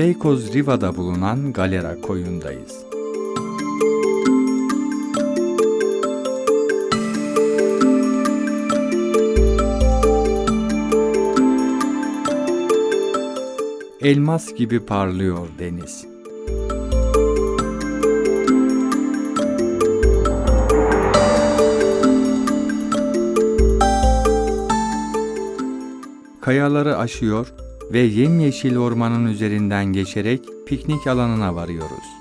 Beykoz Riva'da bulunan Galera koyundayız. Elmas gibi parlıyor deniz. Kayaları aşıyor ve yemyeşil ormanın üzerinden geçerek piknik alanına varıyoruz.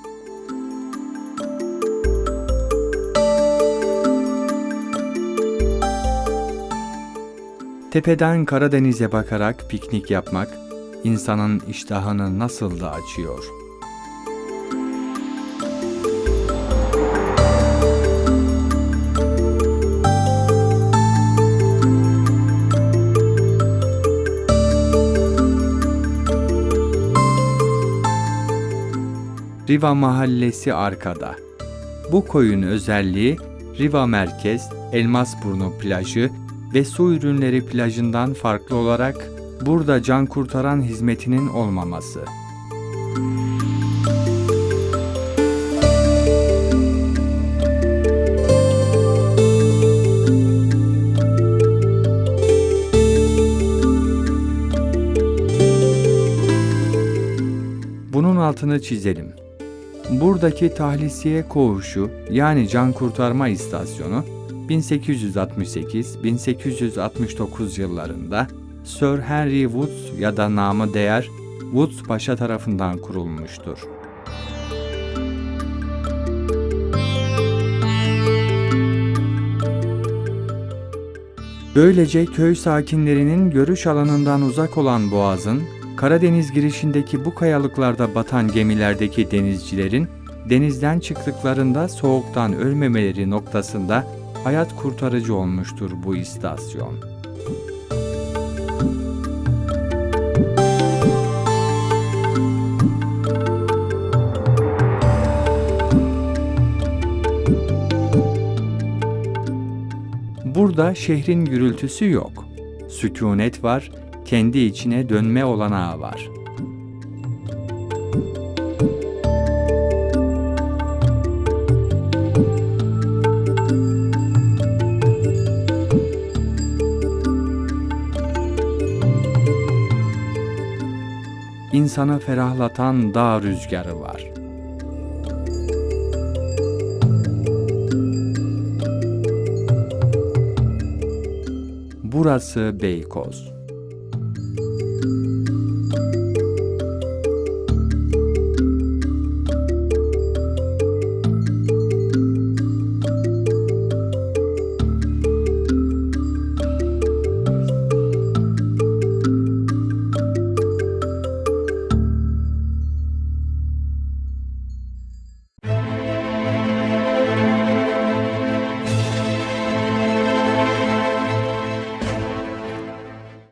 Tepeden Karadeniz'e bakarak piknik yapmak insanın iştahını nasıl da açıyor. Riva Mahallesi arkada. Bu koyun özelliği Riva Merkez, Elmasburnu plajı ve su ürünleri plajından farklı olarak burada can kurtaran hizmetinin olmaması. Bunun altını çizelim. Buradaki tahlisiye koğuşu yani can kurtarma istasyonu 1868-1869 yıllarında Sir Henry Woods ya da namı değer Woods Paşa tarafından kurulmuştur. Böylece köy sakinlerinin görüş alanından uzak olan boğazın, Karadeniz girişindeki bu kayalıklarda batan gemilerdeki denizcilerin denizden çıktıklarında soğuktan ölmemeleri noktasında hayat kurtarıcı olmuştur bu istasyon. Burada şehrin gürültüsü yok. Sükunet var, kendi içine dönme olanağı var. İnsanı ferahlatan dağ rüzgarı var. Burası Beykoz. Thank you.